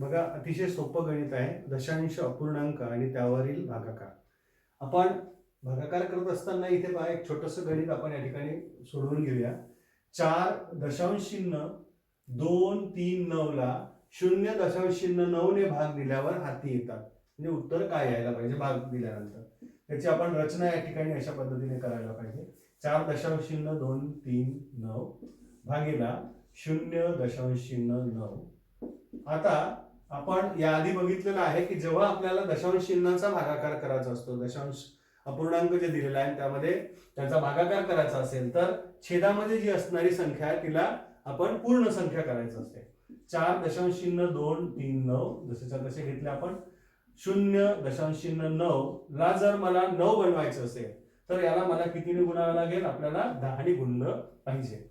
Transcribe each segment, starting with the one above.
बघा अतिशय सोपं गणित आहे. दशांश अपूर्णांक आणि त्यावरील भागाकार. आपण भागाकार करत असताना इथे पहा एक छोटस गणित आपण या ठिकाणी सोडवून घेऊया. चार दशांश चिन्ह दोन तीन नऊ ला शून्य दशांश चिन्ह नऊ ने भाग दिल्यावर हाती येतात. म्हणजे उत्तर काय यायला पाहिजे? भाग दिल्यानंतर. त्याची आपण रचना या ठिकाणी अशा पद्धतीने करायला पाहिजे. चार दशांश चिन्ह दोन तीन नऊ. भागीला शून्य दशांश चिन्ह नऊ. आता आपण याआधी बघितलेलं आहे की जेव्हा आपल्याला दशांश चिन्हाचा भागाकार करायचा असतो दशांश अपूर्णांक जे दिलेला आहे त्यामध्ये त्याचा भागाकार करायचा असेल तर छेदामध्ये जी असणारी संख्या आहे तिला आपण पूर्ण संख्या करायचं असते. चार दशांश चिन्ह दोन तीन नऊ जसेच्या तसे घेतले आपण. शून्य दशांश चिन्ह नऊ ला जर मला नऊ बनवायचं असेल तर याला मला कितीने गुणावं लागेल? आपल्याला दहाने गुणलं पाहिजे.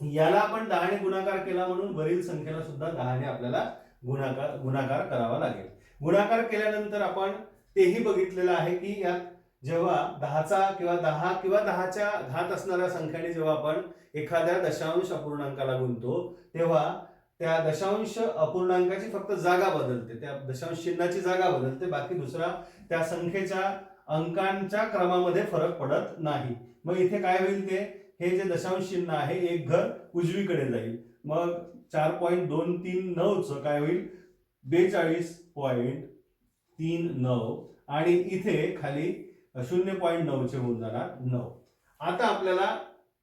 याला आपण दहाने गुणाकार केला म्हणून वरील संख्येला सुद्धा दहाने आपल्याला गुणाकार गुणाकार करावा लागेल. गुणाकार केल्यानंतर आपण तेही बघितलेलं आहे की यात जेव्हा दहाचा किंवा दहा किंवा दहाच्या घात असणाऱ्या संख्याने जेव्हा आपण एखाद्या दशांश अपूर्णांकाला गुणतो तेव्हा त्या दशांश अपूर्णांकाची फक्त जागा बदलते. त्या दशांश चिन्हाची जागा बदलते. बाकी दुसरा त्या संख्येच्या अंकांच्या क्रमामध्ये फरक पडत नाही. मग इथे काय होईल ते? हे जे दशांश चिन्ह आहे एक घर उजवीकडे जाईल. मग चार पॉईंट दोन तीन नऊचं काय होईल? बेचाळीस पॉईंट तीन नऊ. आणि इथे खाली शून्य पॉईंट नऊचे होऊन जाणार नऊ. आता आपल्याला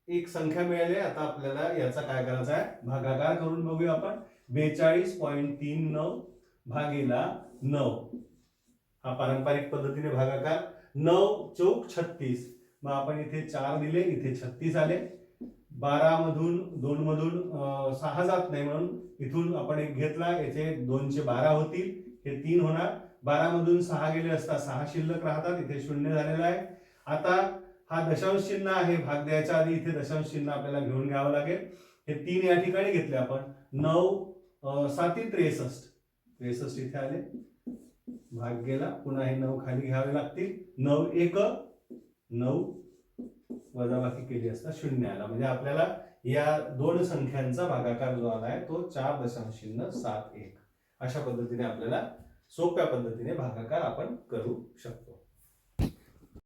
एक संख्या मिळाली. आहे. आता आपल्याला याचा काय करायचा आहे? भागाकार करून बघूया आपण. बेचाळीस पॉईंट तीन नऊ भागीला नऊ. हा पारंपरिक पद्धतीने भागाकार. नऊ चौक छत्तीस. मग आपण इथे चार दिले इथे छत्तीस आले. बारा मधून दोन मधून सहा जात नाही म्हणून इथून आपण एक घेतला याचे दोनशे बारा होतील हे तीन होणार. बारा मधून सहा गेले असता सहा शिल्लक राहतात इथे शून्य झालेला आहे. आता हा दशांश चिन्ह आहे भाग द्यायच्या आधी इथे दशांश चिन्ह आपल्याला घेऊन घ्यावं लागेल. हे तीन या ठिकाणी घेतले आपण. नऊ साती त्रेसष्ट. त्रेसष्ट इथे आले. भाग गेला पुन्हा हे नऊ खाली घ्यावे लागतील. नऊ एक नऊ वजाबाकी केली असता शून्य आला. म्हणजे आपल्याला या दोन संख्यांचा भागाकार जो आला आहे तो चार दशांश शून्य सात एक. अशा पद्धतीने आपल्याला सोप्या पद्धतीने भागाकार आपण करू शकतो.